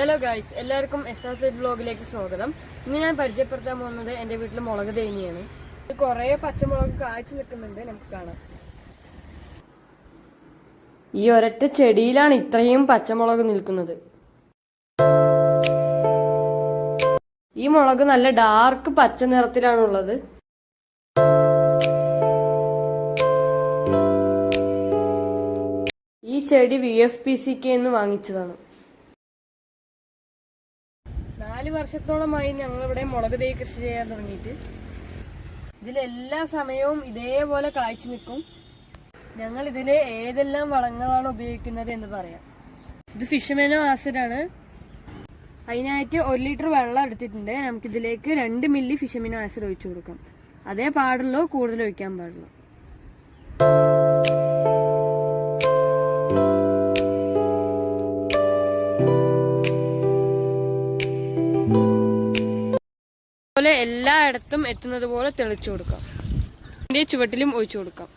Hello guys എല്ലാവർക്കും S R Z ബ്ലോഗിലേക്ക് സ്വാഗതം. ഇന്ന് ഞാൻ പരിചയപ്പെടുത്താൻ പോകുന്നത് എന്റെ വീട്ടിൽ മുളക് തേനിയാണ്. കുറേ പച്ചമുളക് കാഴ്ച നിൽക്കുന്നുണ്ട്. നമുക്ക് കാണാം. ഈ ഒരൊറ്റ ചെടിയിലാണ് ഇത്രയും പച്ചമുളക് നിൽക്കുന്നത്. ഈ മുളക് നല്ല ഡാർക്ക് പച്ച നിറത്തിലാണുള്ളത് ഈ ചെടി V F P C K എന്ന് വാങ്ങിച്ചതാണ്. നാല് വർഷത്തോളമായി ഞങ്ങളിവിടെ മുളക് തൈ കൃഷി ചെയ്യാൻ തുടങ്ങിയിട്ട്. ഇതിലെല്ലാ സമയവും ഇതേപോലെ കാഴ്ച നിൽക്കും. ഞങ്ങൾ ഇതിൽ ഏതെല്ലാം വളങ്ങളാണ് ഉപയോഗിക്കുന്നത് എന്ന് പറയാം. ഇത് ഫിഷ്മെനോ ആസിഡാണ്. അതിനായിട്ട് ഒരു ലിറ്റർ വെള്ളം എടുത്തിട്ടുണ്ട്. നമുക്കിതിലേക്ക് രണ്ട് മില്ലി ഫിഷമിനോ ആസിഡ് ഒഴിച്ചു കൊടുക്കാം. അതേ പാടുള്ളൂ കൂടുതൽ ഒഴിക്കാൻ പാടുള്ളൂ പോലെ എല്ലായിടത്തും എത്തുന്നത് പോലെ തെളിച്ചു കൊടുക്കാം. അതിന്റെ ചുവട്ടിലും ഒഴിച്ചു കൊടുക്കാം.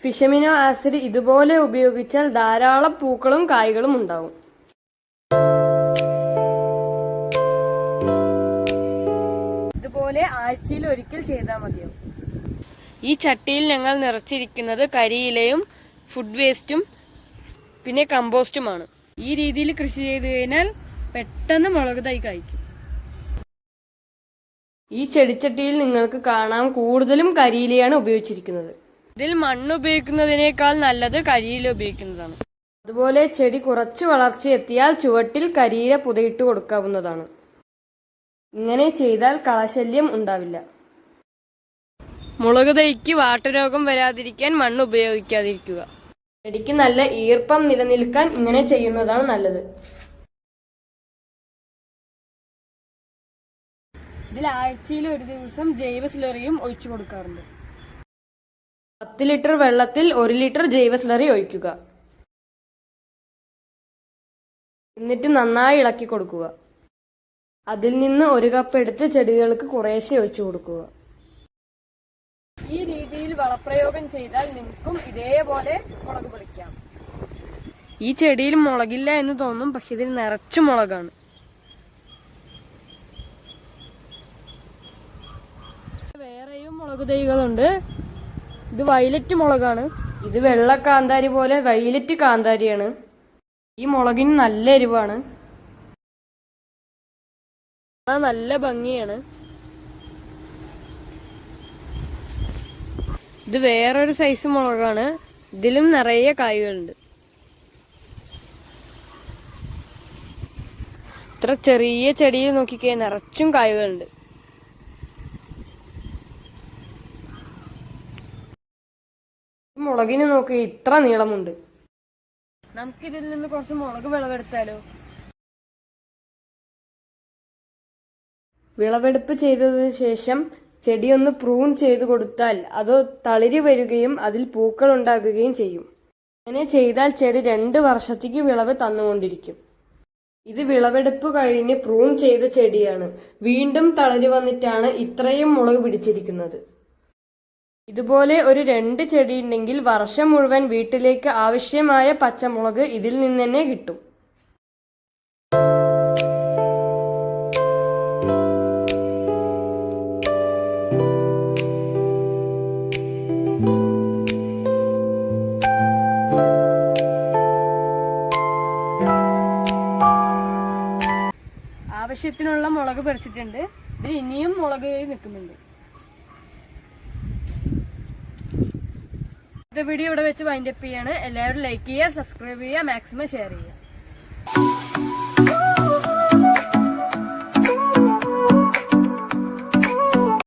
ഫിഷമിനോ ആസിഡ് ഇതുപോലെ ഉപയോഗിച്ചാൽ ധാരാളം പൂക്കളും കായ്കളും ഉണ്ടാവും. ഇതുപോലെ ആഴ്ചയിൽ ഒരിക്കൽ ചെയ്താൽ മതിയാവും ഈ ചട്ടിയിൽ ഞങ്ങൾ നിറച്ചിരിക്കുന്നത് കരിയിലയും ഫുഡ് വേസ്റ്റും പിന്നെ കമ്പോസ്റ്റുമാണ് ഈ രീതിയിൽ കൃഷി ചെയ്തു കഴിഞ്ഞാൽ പെട്ടെന്ന് മുളക് തൈ കായ്ക്കും ഈ ചെടിച്ചട്ടിയിൽ നിങ്ങൾക്ക് കാണാം കൂടുതലും കരിയിലയാണ് ഉപയോഗിച്ചിരിക്കുന്നത്. ഇതിൽ മണ്ണ് ഉപയോഗിക്കുന്നതിനേക്കാൾ നല്ലത് കരിയില ഉപയോഗിക്കുന്നതാണ്. അതുപോലെ ചെടി കുറച്ച് വളർച്ച എത്തിയാൽ ചുവട്ടിൽ കരിയില പുതയിട്ട് കൊടുക്കാവുന്നതാണ്. ഇങ്ങനെ ചെയ്താൽ കളശല്യം ഉണ്ടാവില്ല. മുളക് തൈക്ക് വാട്ടരോഗം വരാതിരിക്കാൻ മണ്ണ് ഉപയോഗിക്കാതിരിക്കുക. ചെടിക്ക് നല്ല ഈർപ്പം നിലനിൽക്കാൻ ഇങ്ങനെ ചെയ്യുന്നതാണ് നല്ലത്. ഇതിൽ ആഴ്ചയിൽ ഒരു ദിവസം ജൈവ സ്ലറിയും ഒഴിച്ചു കൊടുക്കാറുണ്ട്. പത്ത് ലിറ്റർ വെള്ളത്തിൽ ഒരു ലിറ്റർ ജൈവ സ്ലറി ഒഴിക്കുക. എന്നിട്ട് നന്നായി ഇളക്കി കൊടുക്കുക. അതിൽ നിന്ന് ഒരു കപ്പ് എടുത്ത് ചെടികൾക്ക് കുറേശ്ശെ ഒഴിച്ചു കൊടുക്കുക. ഈ രീതിയിൽ വളപ്രയോഗം ചെയ്താൽ നിങ്ങൾക്കും ഇതേപോലെ മുളക് പൊളിക്കാം. ഈ ചെടിയിൽ മുളകില്ല എന്ന് തോന്നും പക്ഷെ ഇതിൽ നിറച്ചു മുളകാണ്. വേറെയും മുളക് തൈകളുണ്ട്. ഇത് വയലറ്റ് മുളകാണ്. ഇത് വെള്ള കാന്താരി പോലെ വയലറ്റ് കാന്താരിയാണ്. ഈ മുളകിന് നല്ല എരിവാണ്. നല്ല ഭംഗിയാണ്. ഇത് വേറൊരു സൈസ് മുളകാണ്. ഇതിലും നിറയെ കായ്കളുണ്ട്. ഇത്ര ചെറിയ ചെടിയിൽ നോക്കിക്കേ നിറച്ചും കായ്കളുണ്ട്. മുളകിന് നോക്കി ഇത്ര നീളമുണ്ട്. നമുക്കിതിൽ നിന്ന് കുറച്ച് മുളക് വിളവെടുത്താലോ? വിളവെടുപ്പ് ചെയ്തതിന് ശേഷം ചെടിയൊന്ന് പ്രൂൺ ചെയ്തു കൊടുത്താൽ അത് തളിരി വരികയും അതിൽ പൂക്കൾ ഉണ്ടാകുകയും ചെയ്യും. അങ്ങനെ ചെയ്താൽ ചെടി രണ്ട് വർഷത്തേക്ക് വിളവ് തന്നുകൊണ്ടിരിക്കും. ഇത് വിളവെടുപ്പ് കഴിഞ്ഞ് പ്രൂൺ ചെയ്ത ചെടിയാണ്. വീണ്ടും തളരി വന്നിട്ടാണ് ഇത്രയും മുളക് പിടിച്ചിരിക്കുന്നത്. ഇതുപോലെ ഒരു രണ്ട് ചെടി ഉണ്ടെങ്കിൽ വർഷം മുഴുവൻ വീട്ടിലേക്ക് ആവശ്യമായ പച്ചമുളക് ഇതിൽ നിന്ന് തന്നെ കിട്ടും. ആവശ്യത്തിനുള്ള മുളക് പറിച്ചിട്ടുണ്ട്. ഇത് ഇനിയും മുളക് നിൽക്കുന്നുണ്ട്. ഇത് വീഡിയോ ഇവിടെ വെച്ച് വൈൻഡപ്പ് ചെയ്യാണ്. എല്ലാവരും ലൈക്ക് ചെയ്യുക സബ്സ്ക്രൈബ് ചെയ്യുക മാക്സിമം ഷെയർ ചെയ്യുക.